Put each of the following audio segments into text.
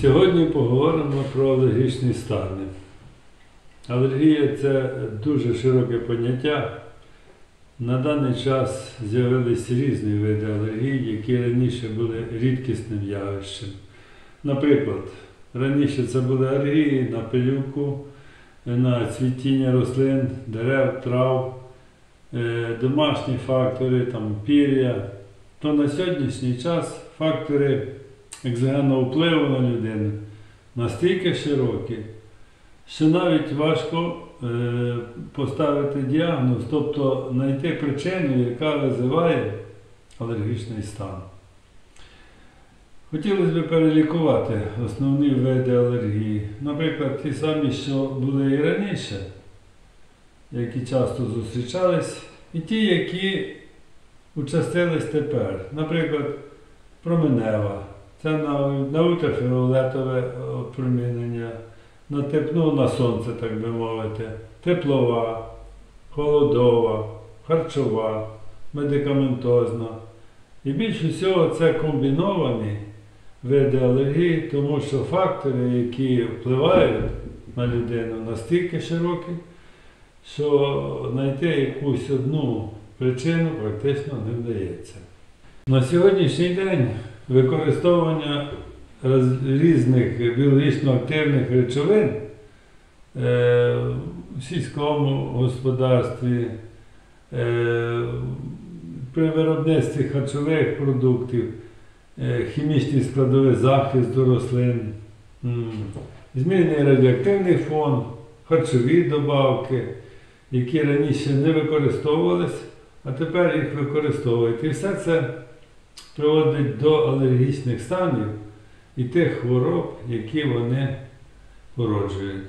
Сьогодні поговоримо про алергічні стани. Алергія це дуже широке поняття. На даний час з'явилися різні види алергії, які раніше були рідкісним явищем. Наприклад, раніше це були алергії на пилюку, на цвітіння рослин, дерев, трав, е, домашні фактори, там, пір'я. То на сьогоднішній час фактори екзогенного впливу на людину настільки широкі, що навіть важко е, поставити діагноз, тобто знайти причину, яка визиває алергічний стан. Хотілося б перелікувати основні види алергії. Наприклад, ті самі, що були і раніше, які часто зустрічались, і ті, які участились тепер. Наприклад, променева. Це на, ультрафіолетове опромінення, на тепло на сонце, так би мовити, теплова, холодова, харчова, медикаментозна. І більше всього це комбіновані види алергії, тому що фактори, які впливають на людину, настільки широкі, що знайти якусь одну причину практично не вдається. На сьогоднішній день використовування різних біологічно активних речовин е, в сільському господарстві, е, при виробництві харчових продуктів, е, хімічні складові захисту рослин, змінений радіоактивний фон, харчові добавки, які раніше не використовувались, а тепер їх використовують. І все це приводить до алергічних станів і тих хвороб, які вони породжують.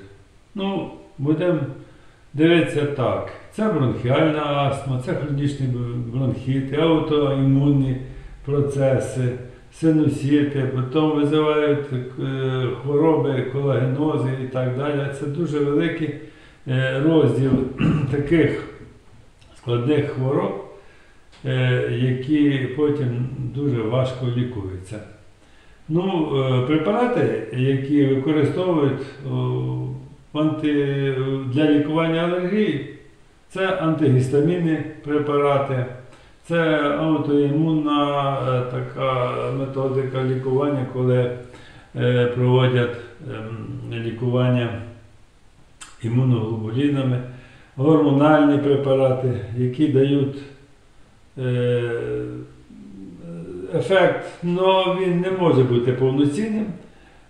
Ну, будемо дивитися так. Це бронхіальна астма, це хронічні бронхіти, аутоімунні процеси, синусіти, потім визивають е, хвороби, колагенози і так далі. Це дуже великий е, розділ таких складних хвороб, які потім дуже важко лікуються. Ну, е, препарати, які використовують для лікування алергії, це антигістамінні препарати, це аутоімунна е, така методика лікування, коли е, проводять ем, лікування імуноглобулінами, гормональні препарати, які дають е, ефект, але він не може бути повноцінним.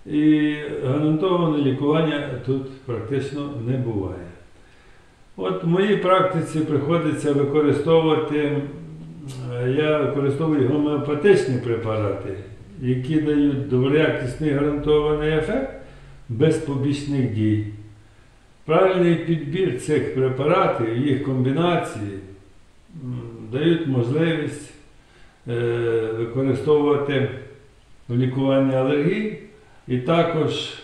І гарантоване лікування тут практично не буває. От в моїй практиці приходиться використовувати, е, я використовую гомеопатичні препарати, які дають доброякісний гарантований ефект без побічних дій. Правильний підбір цих препаратів, їх комбінації дають можливість е, використовувати в лікуванні алергії і також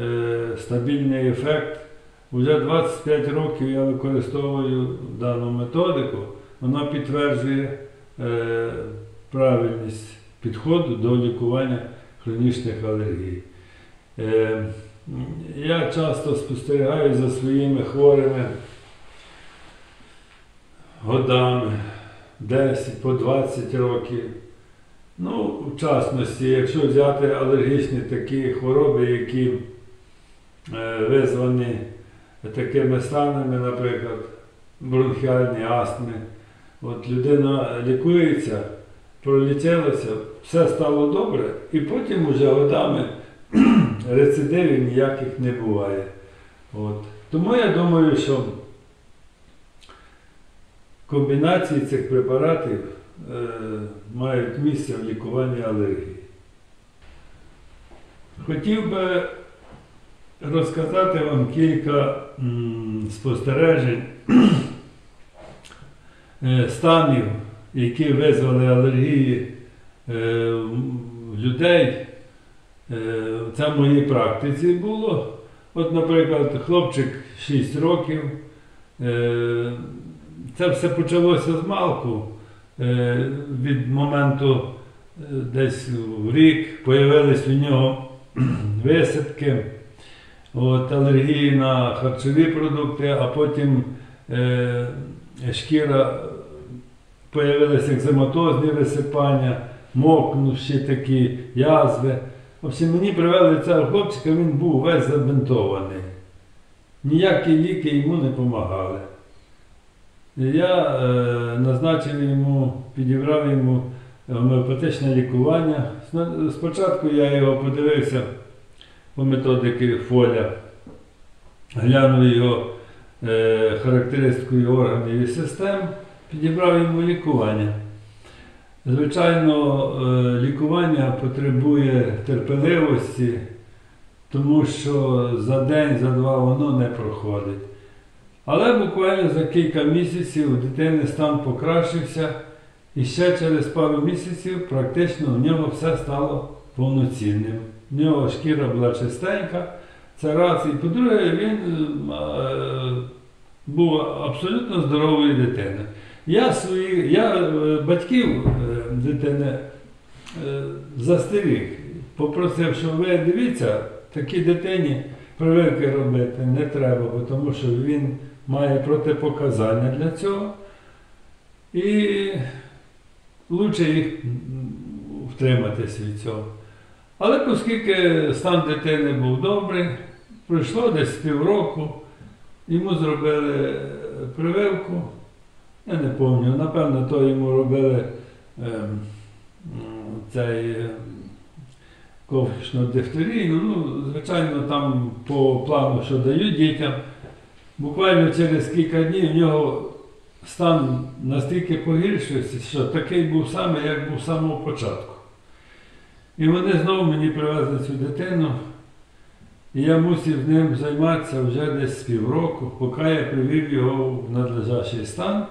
е, стабільний ефект. Уже 25 років я використовую дану методику, вона підтверджує е, правильність підходу до лікування хронічних алергій. Я часто спостерігаю за своїми хворими годами, 10 по 20 років. Ну, в частності, якщо взяти алергічні такі хвороби, які е, визвані такими станами, наприклад, бронхіальні астми, от людина лікується, пролічилася, все стало добре, і потім уже годами рецидивів ніяких не буває. От. Тому я думаю, що комбінації цих препаратів е, мають місце в лікуванні алергії. Хотів би розказати вам кілька м, спостережень е, станів, які визвали алергії е, людей. Е, Це в моїй практиці було. От, наприклад, хлопчик 6 років. е, Це все почалося з малку. Е, Від моменту е, десь в рік появились у нього висипки, от, алергії на харчові продукти, а потім е, шкіра появилися екзематозні висипання, мокнущі такі язви. В мені привели цього хлопчика, він був весь забинтований. Ніякі ліки йому не допомагали. Я е, назначив йому, підібрав йому гомеопатичне лікування. Спочатку я його подивився по методики Фоля, глянув його е, характеристикою органів і систем, підібрав йому лікування. Звичайно, е, лікування потребує терпеливості, тому що за день, за два воно не проходить. Але буквально за кілька місяців у дитини стан покращився, і ще через пару місяців практично в нього все стало повноцінним. В нього шкіра була чистенька, це раз. І по-друге, він е, був абсолютно здоровою дитиною. Я, свої, я е, батьків е, дитини застеріг, попросив, що ви дивіться, такій дитині прививки робити не треба, тому що він має протипоказання для цього. І лучше їх втриматися від цього. Але оскільки стан дитини був добрий, пройшло десь півроку, йому зробили е, прививку. Я не пам'ятаю, напевно, то йому робили ем, цей ем, ковшну дифтерію. Ну, звичайно, там по плану, що дають дітям. Буквально через кілька днів в нього стан настільки погіршився, що такий був саме, як був з самого початку. І вони знову мені привезли цю дитину. І я мусив ним займатися вже десь півроку, поки я привів його в надлежащий стан.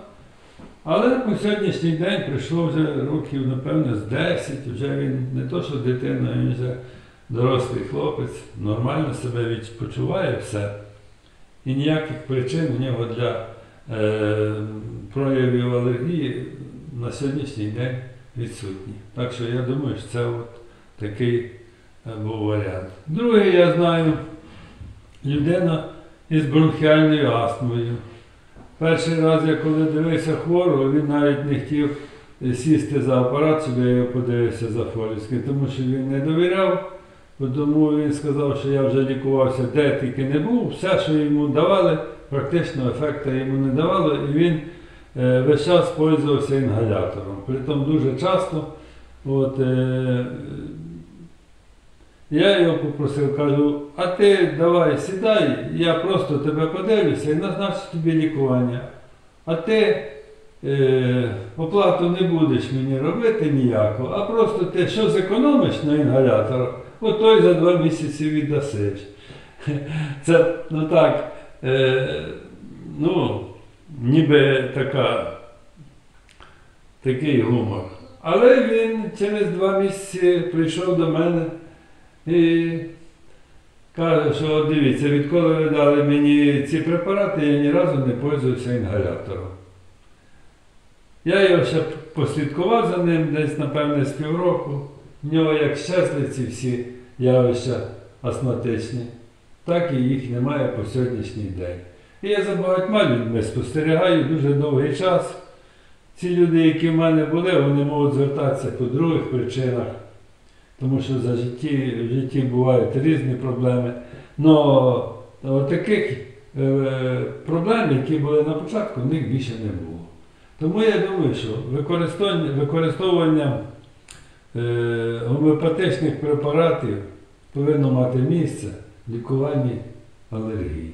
Але по сьогоднішній день прийшло вже років, напевно, з 10, вже він не то, що дитина, він вже дорослий хлопець, нормально себе відпочиває все. І ніяких причин у нього для е, проявів алергії на сьогоднішній день відсутні. Так що я думаю, що це от такий е, був варіант. Другий, я знаю, людина із бронхіальною астмою. Перший раз, я коли дивився хворого, він навіть не хотів сісти за апарат, щоб я його подивився за Фолівський, тому що він не довіряв. Тому він сказав, що я вже лікувався де тільки не був, все, що йому давали, практично ефекту йому не давало, і він е, весь час пользувався інгалятором. Притом дуже часто. От, е, я його попросив, кажу, а ти давай сідай, я просто тебе подивлюся і назначу тобі лікування. А ти е, оплату не будеш мені робити ніякого, а просто ти що зекономиш на інгалятор, от той за два місяці віддасиш. Це ну так, е, ну, ніби така, такий гумор. Але він через два місяці прийшов до мене і каже, що дивіться, відколи ви дали мені ці препарати, я ні разу не пользувався інгалятором. Я його ще послідкував за ним десь, напевне, з півроку. В нього як щезли ці всі явища астматичні, так і їх немає по сьогоднішній день. І я за багатьма людьми спостерігаю дуже довгий час. Ці люди, які в мене були, вони можуть звертатися по других причинах, тому що за житті, в житті бувають різні проблеми. Но таких е, проблем, які були на початку, в них більше не було. Тому я думаю, що використовування, гомеопатичних препаратів повинно мати місце в лікуванні алергії.